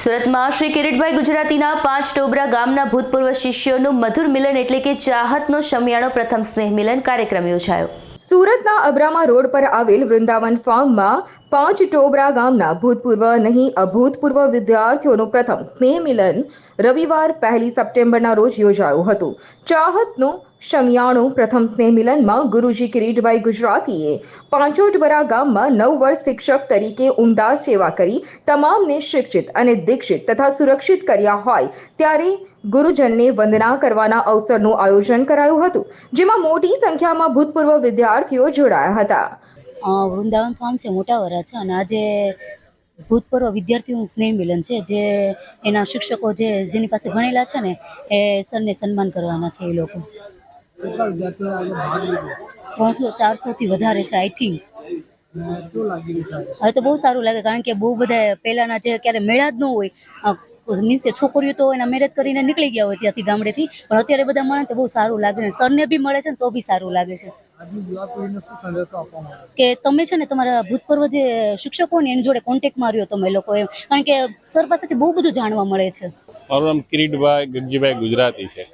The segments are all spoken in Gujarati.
સુરતમાં શ્રી કિરીટભાઈ ગુજરાતીના પાંચ ટોબરા ગામના ભૂતપૂર્વ શિષ્યોનું મધુર મિલન એટલે કે ચાહતનો શમિયાળો પ્રથમ સ્નેહ મિલન કાર્યક્રમ યોજાયો. સુરતના અબ્રામા રોડ પર આવેલ વૃંદાવન ફાર્મમાં પાંચ ટોબરા ગામના ભૂતપૂર્વ નહીં, અભૂતપૂર્વ વિદ્યાર્થીઓનું પ્રથમ સ્નેહ મિલન રવિવાર પહેલી સપ્ટેમ્બરના રોજ યોજાયું હતું. ચાહતનું શમિયાણું પ્રથમ સ્નેહ મિલનમાં ગુરુજી કિરીટભાઈ ગુજરાતીએ પાંચોટબરા ગામમાં નવ વર્ષ શિક્ષક તરીકે ઉમદા સેવા કરી, તમામને શિક્ષિત અને દીક્ષિત તથા સુરક્ષિત કર્યા હોય, ત્યારે ગુરુજનને વંદના કરવાના અવસરનું આયોજન કરાયું હતું, જેમાં મોટી સંખ્યામાં ભૂતપૂર્વ વિદ્યાર્થીઓ જોડાયા હતા. વૃંદાવન ફાર્મ છે, મોટા વરા છે, અને આજે ભૂતપૂર્વ વિદ્યાર્થીઓનું સ્નેહ મિલન છે, જે એના શિક્ષકો જે, જેની પાસે ભણેલા છે ને, એ સરને સન્માન કરવાના છે એ લોકો. કેટલા વિદ્યાર્થીઓ ભાગ લીધો? ત્રણસો ચારસોથી વધારે છે આઈ થિંક હવે તો બહુ સારું લાગે કારણ કે બહુ બધા પેલાના જે ક્યારે મેળા જ ન હોય મીન્સ કે છોકરીઓ તો એના મેરેજ કરીને નીકળી ગયા હોય ત્યાંથી ગામડેથી પણ અત્યારે બધા મળે ને તો બહુ સારું લાગે ને સરને બી મળે છે ને તો બી સારું લાગે છે. કે તમે છે ને તમારા ભૂતપૂર્વ જે શિક્ષકો ને એની જોડે કોન્ટેક્ટમાં રહ્યો તમે લોકો એમ કારણ કે સર પાસેથી બહુ બધું જાણવા મળે છે. મારું નામ કિરીટભાઈ ગગજીભાઈ ગુજરાતી છે.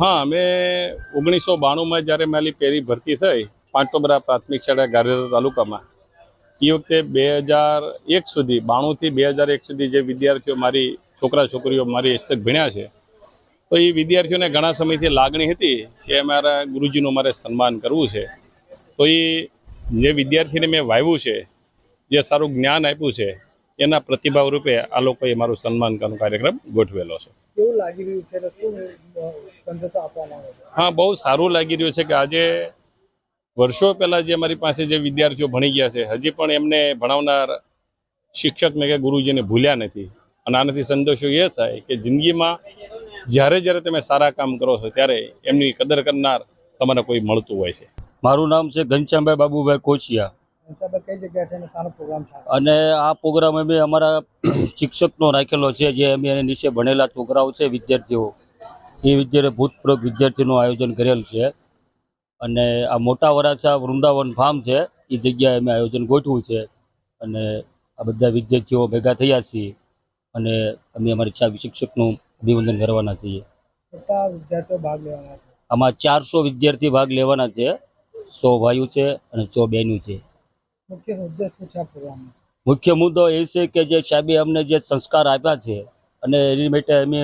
હા, અમે ઓગણીસો બાણુંમાં જ્યારે મારી પહેલી ભરતી થઈ, પાંચોબરા પ્રાથમિક શાળા ગારિયાધાર તાલુકામાં, એ વખતે બે હજાર એક સુધી, બાણુંથી બે હજાર એક સુધી જે વિદ્યાર્થીઓ મારી, છોકરા છોકરીઓ મારી હસ્તક ભણ્યા છે, તો એ વિદ્યાર્થીઓને ઘણા સમયથી લાગણી હતી કે મારા ગુરુજીનું મારે સન્માન કરવું છે. તો એ જે વિદ્યાર્થીને મેં વાવ્યું છે, જે સારું જ્ઞાન આપ્યું છે એના પ્રતિભાવ રૂપે આ લોકોએ મારું સન્માન કરવાનો કાર્યક્રમ ગોઠવેલો છે. કેવું લાગી રહ્યું છે? અને શું અ, સંદેશો આપવામાં આવે છે. હા બહુ સારું લાગી રહ્યું છે કે આજે વર્ષો પહેલા જે મારી પાસે જે વિદ્યાર્થીઓ ભણી ગયા છે હજી પણ એમને ભણાવનાર શિક્ષકને કે ગુરુજીને ભૂલ્યા નથી. અને આનાથી સંતોષો એ થાય કે જિંદગીમાં જ્યારે જ્યારે તમે સારા કામ કરો છો ત્યારે એમની કદર કરનાર તમારે કોઈ મળતું હોય છે. મારું નામ છે ઘનશ્યામભાઈ બાબુભાઈ કોચિયા હિસાબે કઈ જગ્યા છે અને શાનો પ્રોગ્રામ છે? અને આ પ્રોગ્રામ અમે અમારા શિક્ષકનો રાખેલો છે જે અમે એની નીચે ભણેલા છોકરાઓ છે વિદ્યાર્થીઓ. એ વિદ્યાર્થી ભૂતપૂર્વ વિદ્યાર્થીનું આયોજન કરેલ છે. અને આ મોટા વરાછા વૃંદાવન ફાર્મ છે એ જગ્યાએ અમે આયોજન ગોઠવું છે. અને આ બધા વિદ્યાર્થીઓ ભેગા થયા છીએ. અને અમે અમારી શિક્ષકનું અભિવંદન કરવાના છીએ. વિદ્યાર્થીઓ ભાગ લેવાના છે? આમાં ચારસો વિદ્યાર્થી ભાગ લેવાના છે. સો ભાઈઓ છે અને સો બહેનો છે. મુખ્ય છે મુદ્દો એ છે કે જે સાહેબે અમને જે સંસ્કાર આપ્યા છે અને એની માટે અમે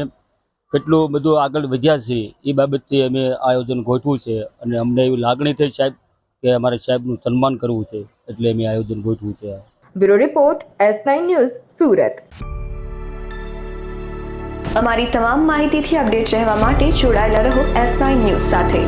કેટલું બધું આગળ વધ્યા છીએ એ બાબતથી અમે આયોજન ગોઠવ્યું છે અને અમને એવી લાગણી થઈ સાહેબ કે અમારે સાહેબનું સન્માન કરવું છે એટલે અમે આયોજન ગોઠવું છે. Bureau report S nine news Surat. અમારી તમામ માહિતીથી અપડેટ રહેવા માટે જોડાયેલા રહો એસ નાઇન ન્યૂઝ સાથે.